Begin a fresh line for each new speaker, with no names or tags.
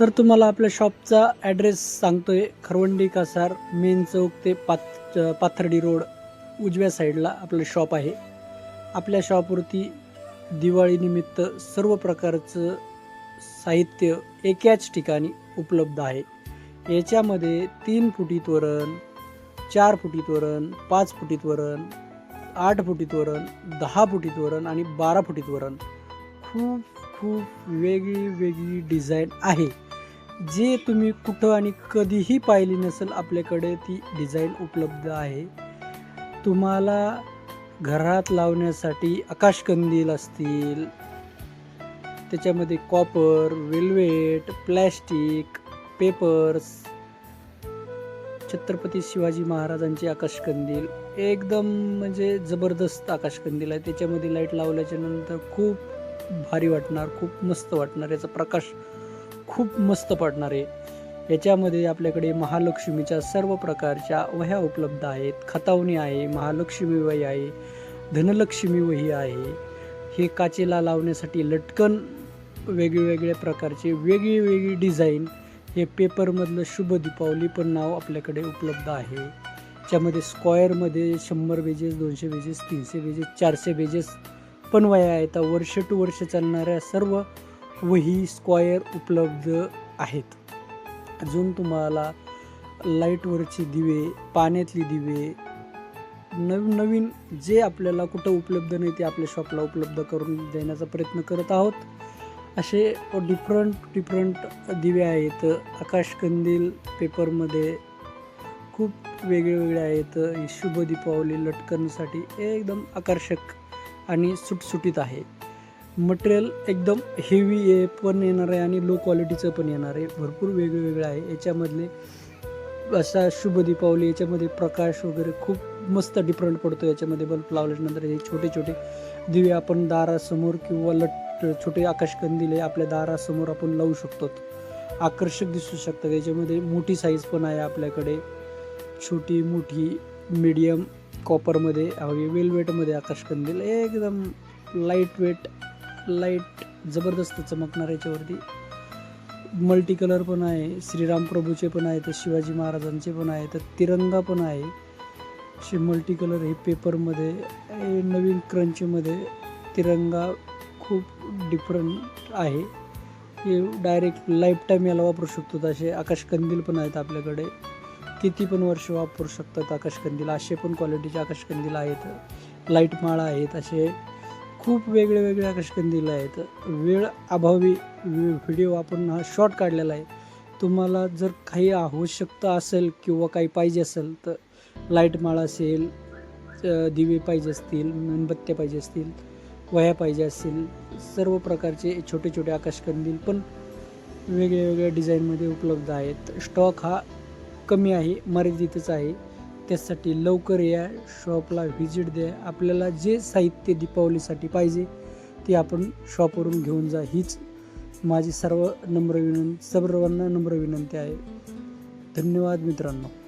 तर तुम्हाला आपल्या शॉपचा ॲड्रेस सांगतो आहे खरवंडी कासार मेन चौक ते पात पाथर्डी रोड उजव्या साईडला आपलं शॉप आहे. आपल्या शॉपवरती दिवाळीनिमित्त सर्व प्रकारचं साहित्य एकाच ठिकाणी उपलब्ध आहे. याच्यामध्ये तीन फुटीत वरण चार फुटीत वरण पाच फुटीत वरण आठ फुटीत वरण दहा फुटीत वरण आणि बारा फुटीत वरण खूप खूप वेगळी वेगळी डिझाईन आहे. जे तुम्ही कुठं आणि कधीही पाहिली नसेल आपल्याकडे ती डिझाईन उपलब्ध आहे. तुम्हाला घरात लावण्यासाठी आकाशकंदील असतील त्याच्यामध्ये copper velvet plastic papers Chhatrapati Shivaji महाराजांचे आकाशकंदील. एकदम म्हणजे जबरदस्त आकाशकंदील आहे. त्याच्यामध्ये लाइट लावल्याच्या नंतर खूप भारी वाटणार खूप मस्त वाटणार. याचा प्रकाश खूप मस्त पडणार आहे. याच्यामध्ये आपल्याकडे महालक्ष्मीच्या सर्व प्रकारच्या वह्या उपलब्ध आहेत. खतावणी आहे महालक्ष्मी वही आहे धनलक्ष्मी वही आहे. हे काचेला लावण्यासाठी लटकन वेगवेगळ्या प्रकारचे वेगळी वेगळी डिझाईन. हे पेपरमधलं शुभ दीपावली पण नाव आपल्याकडे उपलब्ध आहे. त्यामध्ये स्क्वेअरमध्ये शंभर वेजेस दोनशे वेजेस तीनशे वेजेस चारशे वेजेस पण वया आहेत. वर्ष टू वर्ष चालणाऱ्या सर्व वही स्क्वायर उपलब्ध आहेत. अजून तुम्हाला लाईटवरचे दिवे पाण्यातली दिवे नवीन नवीन जे आपल्याला कुठं उपलब्ध नाही ते आपल्या शॉपला उपलब्ध करून देण्याचा प्रयत्न करत आहोत. असे डिफरंट डिफरंट दिवे आहेत. आकाशकंदील पेपरमध्ये खूप वेगळे वेगळे आहेत शुभ दीपावली लटकनसाठी एकदम आकर्षक आणि सुटसुटीत आहे. मटेरियल एकदम हेवी आहे पण येणार आहे आणि लो क्वालिटीचं पण येणार आहे. भरपूर वेगवेगळं आहे. याच्यामधले असा शुभ दीपावली याच्यामध्ये प्रकाश वगैरे खूप मस्त डिफरंट पडतो. याच्यामध्ये बल्ब लावल्यानंतर हे छोटे छोटे दिवे आपण दारासमोर किंवा लट छोटे आकाशकंदील हे आपल्या दारासमोर आपण लावू शकतो. आकर्षक दिसू शकतात. याच्यामध्ये मोठी साईज पण आहे आपल्याकडे. छोटी मोठी मीडियम कॉपरमध्ये हवी वेलवेटमध्ये आकाशकंदील एकदम लाइट वेट लाइट जबरदस्त चमकणार याच्यावरती. मल्टी कलर पण आहे श्रीराम प्रभूचे पण आहेत शिवाजी महाराजांचे पण आहेत तिरंगा पण आहे. असे मल्टी कलर हे पेपरमध्ये नवीन क्रंचमध्ये तिरंगा खूप डिफरंट आहे. हे डायरेक्ट लाईफ टाईम याला वापरू शकतो. असे आकाशकंदील पण आहेत आपल्याकडे. किती पण वर्ष वापरू शकतात आकाशकंदील असे पण क्वालिटीचे आकाशकंदील आहेत. लाइट माळा आहेत. असे खूप वेगळे वेगळे आकाशकंदील आहेत. वेळ अभावी व्हिडिओ आपण हा शॉर्ट काढलेला आहे. तुम्हाला जर काही आवश्यकता असेल किंवा काही पाहिजे असेल तर लाइट माळ असेल दिवे पाहिजे असतील मेणबत्त्या पाहिजे असतील वह्या पाहिजे असतील सर्व प्रकारचे छोटे छोटे आकाशकंदील पण वेगळ्या वेगळ्या डिझाईनमध्ये उपलब्ध आहेत. स्टॉक हा कमी आहे मर्यादितच आहे. त्यासाठी लवकर या शॉपला व्हिजिट द्या. आपल्याला जे साहित्य दीपावलीसाठी पाहिजे ते आपण शॉपवरून घेऊन जा. हीच माझी सर्व नम्र विनंती सर्वांना नम्र विनंती आहे. धन्यवाद मित्रांनो.